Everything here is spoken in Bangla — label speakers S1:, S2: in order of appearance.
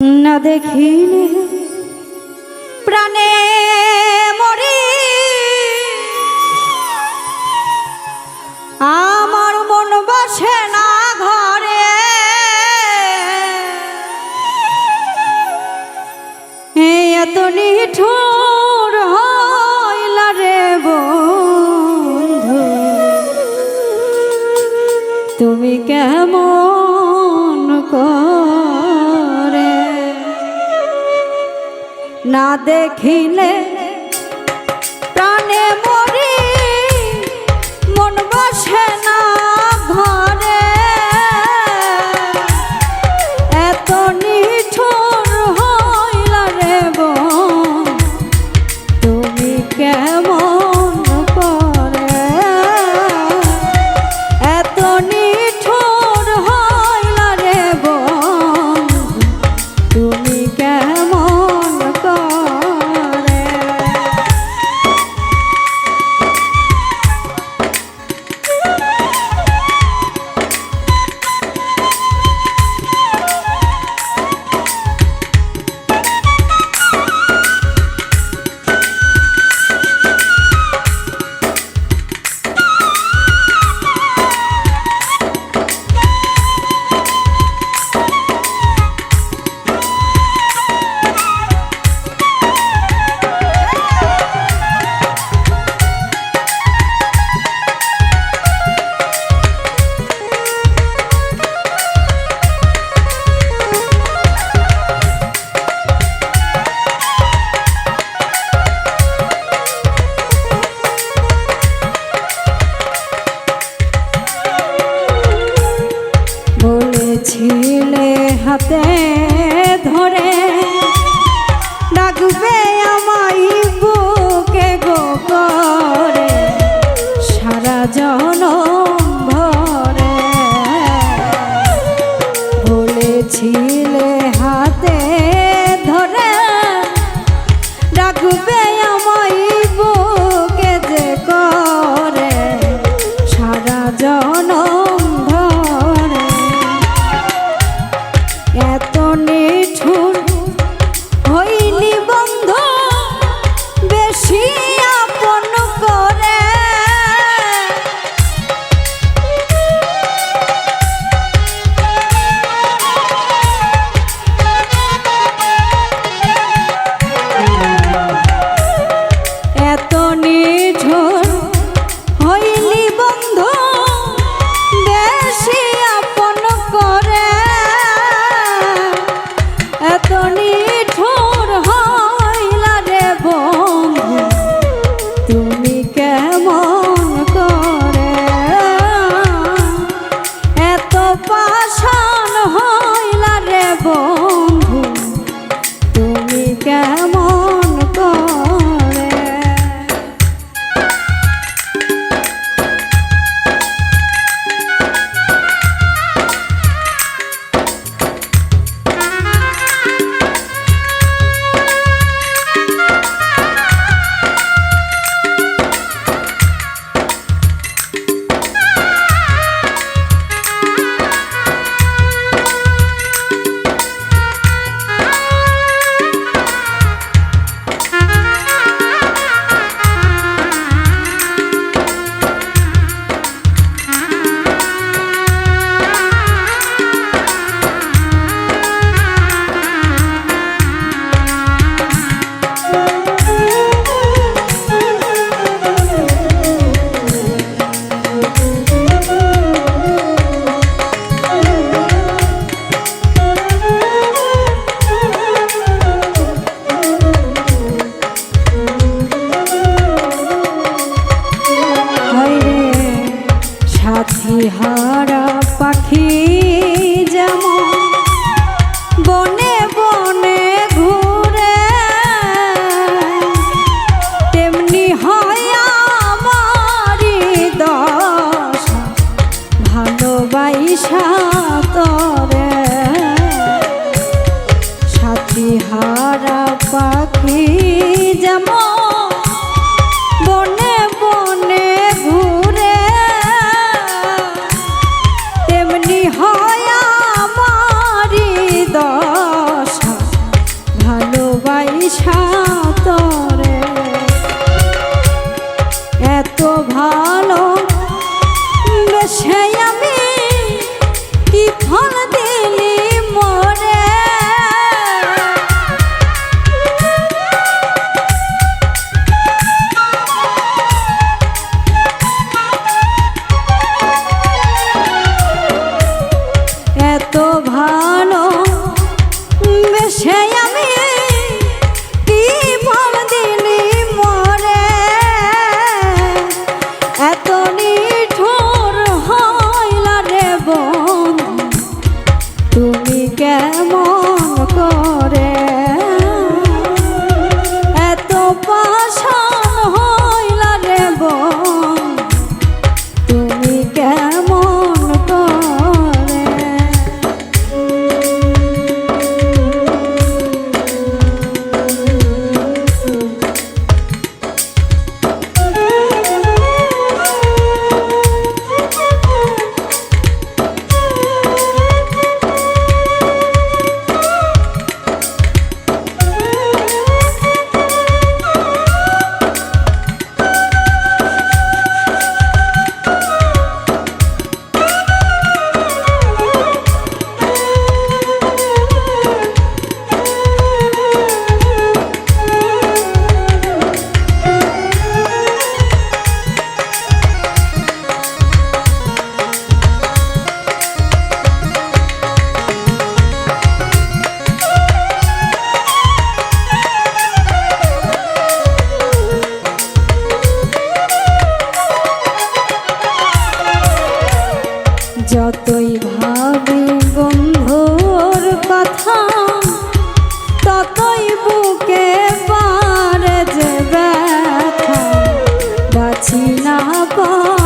S1: না দেখিলে প্রাণে মরি। আমার মন বসে না ঘরে। এত নিঠুর ना देखिले ধরে। ডাকবে আমাই বুকে গো করে। সারা জন 哆啦 যতই ভাবি বন্ধুর কথা ততই বুকে পারে যে ব্যথা। বাছি না পা